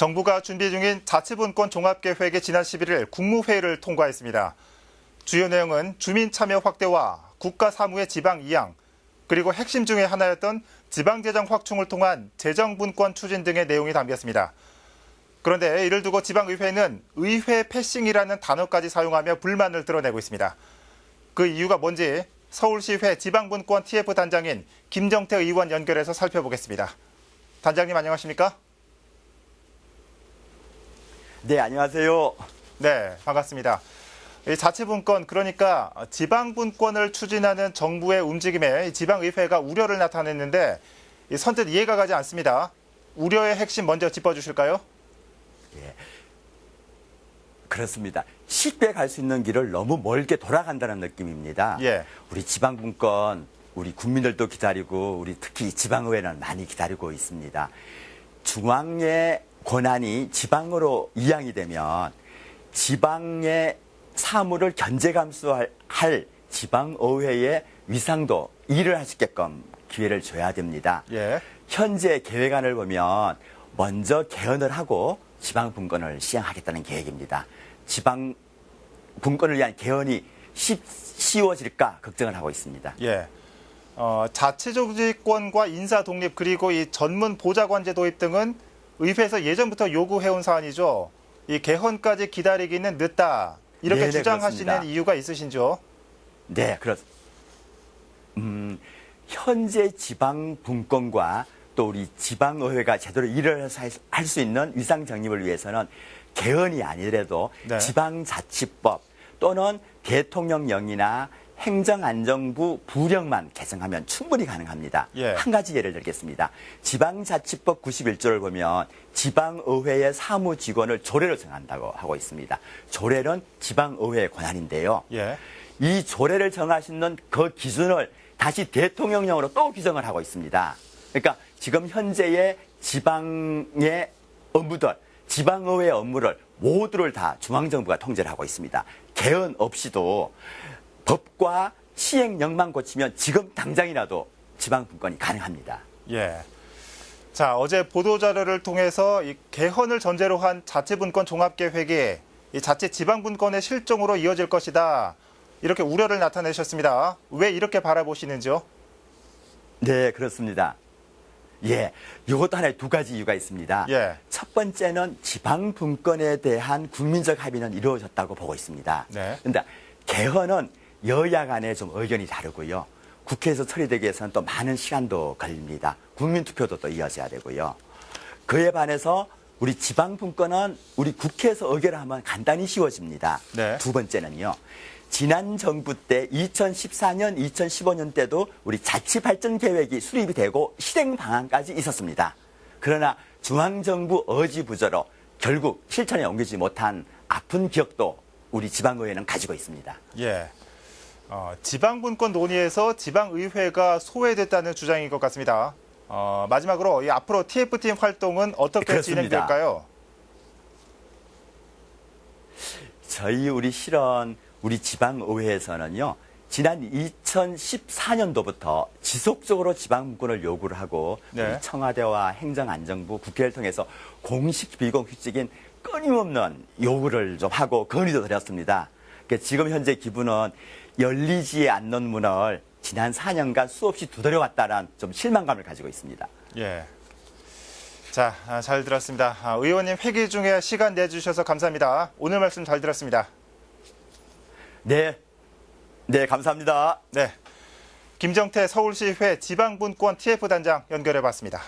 정부가 준비 중인 자치분권 종합계획의 지난 11일 국무회의를 통과했습니다. 주요 내용은 주민 참여 확대와 국가 사무의 지방 이양, 그리고 핵심 중의 하나였던 지방재정 확충을 통한 재정분권 추진 등의 내용이 담겼습니다. 그런데 이를 두고 지방의회는 의회 패싱이라는 단어까지 사용하며 불만을 드러내고 있습니다. 그 이유가 뭔지 서울시회 지방분권 TF 단장인 김정태 의원 연결해서 살펴보겠습니다. 단장님 안녕하십니까? 네, 안녕하세요. 네, 반갑습니다. 이 자치분권 그러니까 지방분권을 추진하는 정부의 움직임에 이 지방의회가 우려를 나타냈는데 이 선뜻 이해가 가지 않습니다. 우려의 핵심 먼저 짚어주실까요? 그렇습니다. 쉽게 갈 수 있는 길을 너무 멀게 돌아간다는 느낌입니다. 예. 우리 지방분권, 우리 국민들도 기다리고, 우리 특히 지방의회는 많이 기다리고 있습니다. 중앙의 권한이 지방으로 이양이 되면 지방의 사무를 견제 감수할 할 지방의회의 위상도 일을 할 수 있게끔 기회를 줘야 됩니다. 예. 현재 계획안을 보면 먼저 개헌을 하고 지방 분권을 시행하겠다는 계획입니다. 지방 분권을 위한 개헌이 쉽, 쉬워질까 걱정을 하고 있습니다. 예. 어, 자치조직권과 인사 독립 그리고 이 전문 보좌관제 도입 등은 의회에서 예전부터 요구해온 사안이죠. 이 개헌까지 기다리기는 늦다. 이렇게 네네, 주장하시는 그렇습니다. 이유가 있으신지요? 네, 그렇. 음, 현재 지방 분권과 또 우리 지방의회가 제대로 일을 할수 있는 위상 정립을 위해서는 개헌이 아니더라도 네. 지방자치법 또는 대통령령이나 행정안정부 부령만 개정하면 충분히 가능합니다. 예. 한 가지 예를 들겠습니다. 지방자치법 91조를 보면 지방의회의 사무직원을 조례로 정한다고 하고 있습니다. 조례는 지방의회의 권한인데요. 예. 이 조례를 정하시는 그 기준을 다시 대통령령으로 또 규정을 하고 있습니다. 그러니까 지금 현재의 지방의 업무들, 지방의회 업무를 모두를 다 중앙정부가 통제를 하고 있습니다. 개헌 없이도 법과 시행령만 고치면 지금 당장이라도 지방 분권이 가능합니다. 예. 자, 어제 보도 자료를 통해서 이 개헌을 전제로 한 자치 분권 종합 계획이 이 자치 지방 분권의 실종으로 이어질 것이다. 이렇게 우려를 나타내셨습니다. 왜 이렇게 바라보시는지요? 네, 그렇습니다. 예, 이것도 하나의 두 가지 이유가 있습니다. 예. 첫 번째는 지방 분권에 대한 국민적 합의는 이루어졌다고 보고 있습니다. 네. 근데 개헌은 여야 간에 좀 의견이 다르고요. 국회에서 처리되기 위해서는 또 많은 시간도 걸립니다. 국민 투표도 또 이어져야 되고요. 그에 반해서 우리 지방 분권은 우리 국회에서 의결을 하면 간단히 쉬워집니다. 네. 두 번째는요. 지난 정부 때 2014년, 2015년 때도 우리 자치발전 계획이 수립이 되고 실행 방안까지 있었습니다. 그러나 중앙정부 의지부저로 결국 실천에 옮기지 못한 아픈 기억도 우리 지방의회는 가지고 있습니다. 예. 어, 지방분권 논의에서 지방의회가 소외됐다는 주장인 것 같습니다. 어, 마지막으로 이 앞으로 TF팀 활동은 어떻게 그렇습니다. 진행될까요? 저희 우리 실은 우리 지방의회에서는요. 지난 2014년도부터 지속적으로 지방분권을 요구를 하고 네. 우리 청와대와 행정안정부 국회를 통해서 공식 비공식적인 끊임없는 요구를 좀 하고 건의도 드렸습니다. 그러니까 지금 현재 기분은 열리지 않는 문을 지난 4년간 수없이 두드려왔다는 좀 실망감을 가지고 있습니다. 예. 자, 아, 잘 들었습니다. 아, 의원님 회기 중에 시간 내주셔서 감사합니다. 오늘 말씀 잘 들었습니다. 네. 네, 감사합니다. 네. 김정태 서울시회 지방분권 TF 단장 연결해 봤습니다.